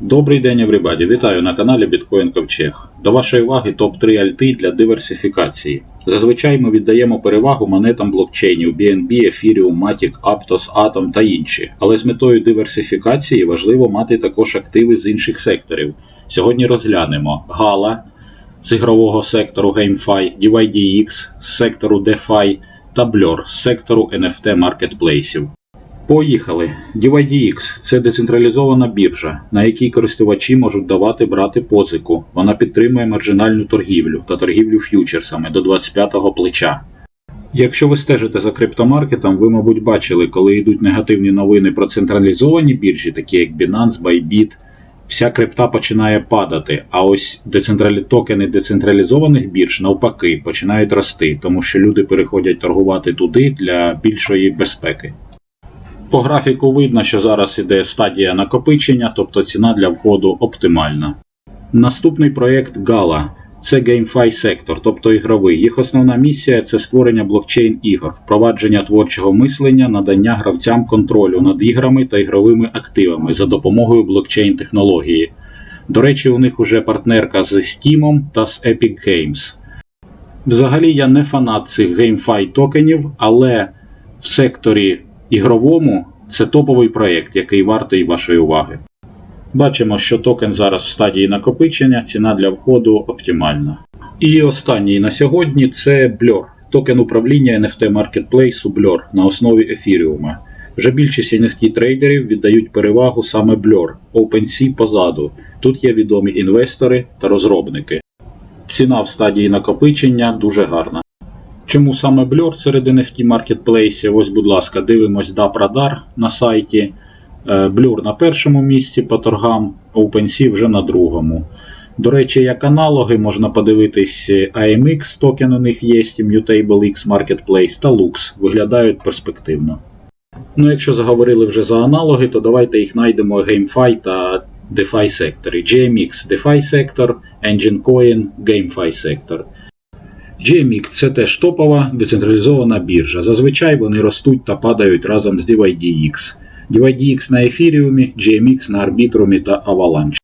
Добрий день, everybody! Вітаю на каналі Bitcoin Ковчег. До вашої уваги топ-3 альти для диверсифікації. Зазвичай ми віддаємо перевагу монетам блокчейнів BNB, Ethereum, Matic, Aptos, Atom та інші. Але з метою диверсифікації важливо мати також активи з інших секторів. Сьогодні розглянемо Gala з ігрового сектору GameFi, DYDX з сектору DeFi та Blur з сектору NFT маркетплейсів. Поїхали. DYDX – це децентралізована біржа, на якій користувачі можуть давати брати позику. Вона підтримує маржинальну торгівлю та торгівлю ф'ючерсами до 25-го плеча. Якщо ви стежите за криптомаркетом, ви, мабуть, бачили, коли йдуть негативні новини про централізовані біржі, такі як Binance, Bybit, вся крипта починає падати, а ось децентралі... токени децентралізованих бірж навпаки починають рости, тому що люди переходять торгувати туди для більшої безпеки. По графіку видно, що зараз іде стадія накопичення, тобто ціна для входу оптимальна. Наступний проєкт Gala це GameFi сектор, тобто ігровий. Їх основна місія це створення блокчейн ігор, впровадження творчого мислення, надання гравцям контролю над іграми та ігровими активами за допомогою блокчейн технології. До речі, у них уже партнерка з Steam та з Epic Games. Взагалі я не фанат цих GameFi токенів, але в секторі ігровому це топовий проєкт, який вартий вашої уваги. Бачимо, що токен зараз в стадії накопичення, ціна для входу оптимальна. І останній на сьогодні це Blur, токен управління NFT маркетплейсу Blur на основі ефіріума. Вже більшість NFT трейдерів віддають перевагу саме Blur, OpenSea позаду. Тут є відомі інвестори та розробники. Ціна в стадії накопичення дуже гарна. Чому саме Blur серед NFT маркетплейсів? Ось, будь ласка, дивимось Radar на сайті. Е, Blur на першому місці по торгам, OpenSea вже на другому. До речі, як аналоги можна подивитись AMX, токен у них є, Mutable X Marketplace та Lux. Виглядають перспективно. Ну, якщо заговорили вже за аналоги, то давайте їх знайдемо GameFi та DeFi секторі. GMX DeFi сектор, Engine Coin GameFi сектор. GMX це теж топова децентралізована біржа. Зазвичай вони ростуть та падають разом з DYDX. DYDX на ефіріумі, GMX на Арбітрумі та Avalanche.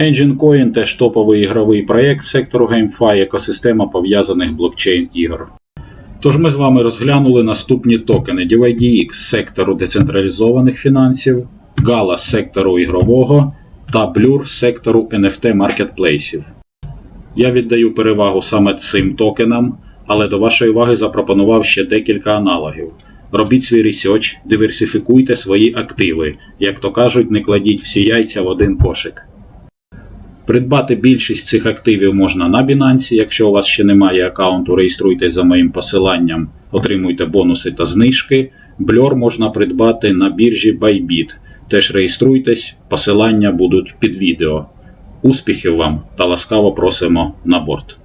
Engine Coin теж топовий ігровий проєкт сектору GameFi, екосистема пов'язаних блокчейн ігор. Тож ми з вами розглянули наступні токени DYDX сектору децентралізованих фінансів, Gala сектору ігрового та Blur сектору NFT маркетплейсів. Я віддаю перевагу саме цим токенам, але до вашої уваги запропонував ще декілька аналогів. Робіть свій ресерч, диверсифікуйте свої активи. Як то кажуть, не кладіть всі яйця в один кошик. Придбати більшість цих активів можна на Binance. Якщо у вас ще немає аккаунту, реєструйтесь за моїм посиланням, отримуйте бонуси та знижки. Blur можна придбати на біржі Bybit. Теж реєструйтесь, посилання будуть під відео. Успіхів вам та ласкаво просимо на борт.